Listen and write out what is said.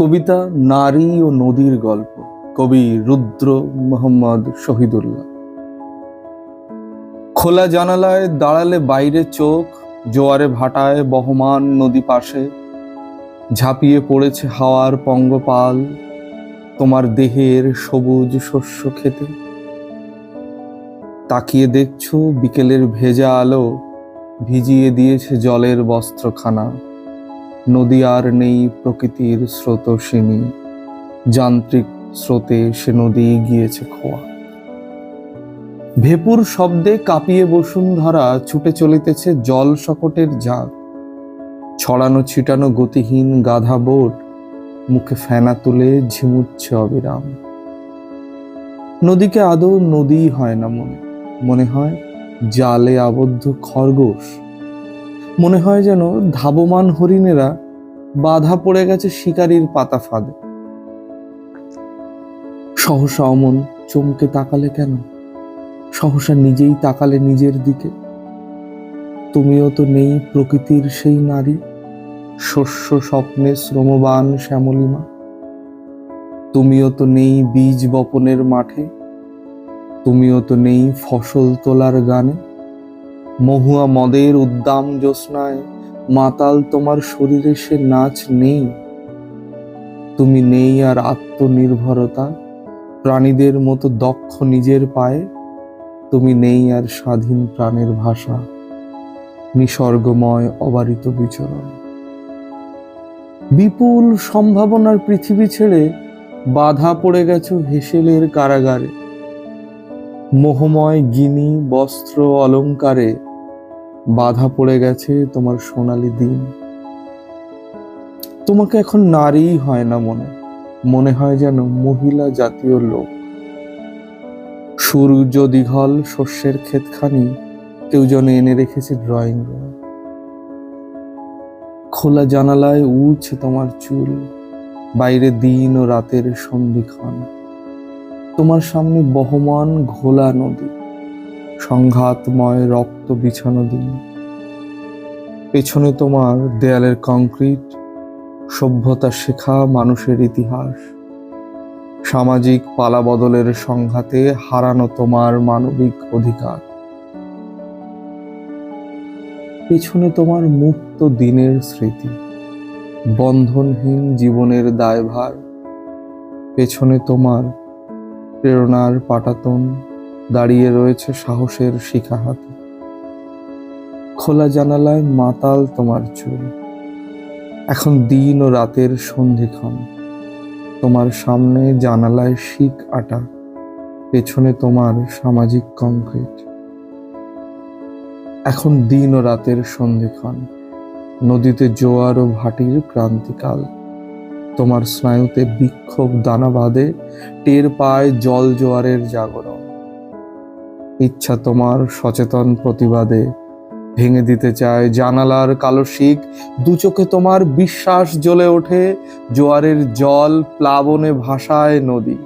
কবিতা, নারী ও নদীর গল্প। কবি রুদ্র মোহাম্মদ শহীদুল্লাহ। খোলা জানালায় দাঁড়ালে বাইরে চোখ, জোয়ারে ভাটায় বহমান নদী পাশে। ঝাঁপিয়ে পড়েছে হাওয়ার পঙ্গপাল, তোমার দেহের সবুজ শস্য খেতে তাকিয়ে দেখছ বিকেলের ভেজা আলো, ভিজিয়ে দিয়েছে জলের বস্ত্রখানা। নদী আর নেই প্রকৃতির স্রোত স্রোতসিনী যান্ত্রিক স্রোতে সে নদী গিয়েছে খোয়া। ভেপুর শব্দে কাঁপিয়ে বসুন্ধরা ছুটে চলিতেছে জল শকটের ঝাঁক ছড়ানো ছিটানো গতিহীন গাধা বোট, মুখে ফেনা তুলে ঝিমুচ্ছে অবিরাম। নদীকে আদৌ নদী হয় না মনে। মনে হয় জালে আবদ্ধ খরগোশ। মনে হয় যেন ধাবমান হরিণেরা বাধা পড়ে গেছে শিকারীর পাতা ফাঁদে। সহসা অমন চমকে তাকালে কেন? সহসা নিজেই তাকালে নিজের দিকে। তুমিও তো নেই প্রকৃতির সেই নারী। শস্য স্বপ্নে শ্রমবান শ্যামলিমা। তুমিও তো নেই বীজ বপনের মাঠে। তুমিও তো নেই ফসল তোলার গানে। মহুয়া মদের উদ্দাম জ্যোৎস্নায়, মাতাল তোমার শরীরে সে নাচ নেই। তুমি নেই আর আত্মনির্ভরতা, প্রাণীদের মতো দক্ষ নিজের পায়ে। তুমি নেই আর স্বাধীন প্রাণের ভাষা, নিসর্গময় অবারিত বিচরণ। বিপুল সম্ভাবনার পৃথিবী ছেড়ে বাধা পড়ে গেছো হেসেলের কারাগারে। মোহময় গিনি বস্ত্র অলংকারে বাধা পড়ে গেছে তোমার সোনালি দিন। তোমাকে এখন নারী হয় না মনে। মনে হয় যেন মহিলা জাতীয় লোক। সূর্য দীঘল শস্যের ক্ষেতখানি, কেউ যেন এনে রেখেছে ড্রয়িং রুমে খোলা জানালায় উড়ছে তোমার চুল, বাইরে দিন ও রাতের সন্ধিক্ষণ। তোমার সামনে বহমান ঘোলা নদী। সংঘাতময় রক্ত বিছানো দিন। পেছনে তোমার দেয়ালের কংক্রিট, সভ্যতা শেখা মানুষের ইতিহাস। সামাজিক পালাবদলের সংঘাতে হারানো তোমার মানবিক অধিকার। পেছনে তোমার মুক্ত দিনের স্মৃতি, বন্ধনহীন জীবনের দায়ভার। পেছনে তোমার প্রেরণার পাটাতন দাঁড়িয়ে রয়েছে সাহসের শিখা হাতে। খোলা জানালায় মাতাল তোমার চুল। এখন দিন ও রাতের সন্ধিক্ষণ তোমার সামনে জানালায় শিক আটা, পেছনে তোমার সামাজিক কংক্রিট। এখন দিন ও রাতের সন্ধিক্ষণ নদীতে জোয়ার ও ভাটির ক্রান্তিকাল। তোমার স্নায়ুতে বিক্ষোভ দানা বাঁধে টের পায় জল জোয়ারের জাগরণ। ইচ্ছা তোমার সচেতন প্রতিবাদে ভেঙে দিতে চায় জানালার কালো শিখ। দু চোখে তোমার বিশ্বাস জ্বলে ওঠে, জোয়ারের জল প্লাবনে ভাসায় নদী।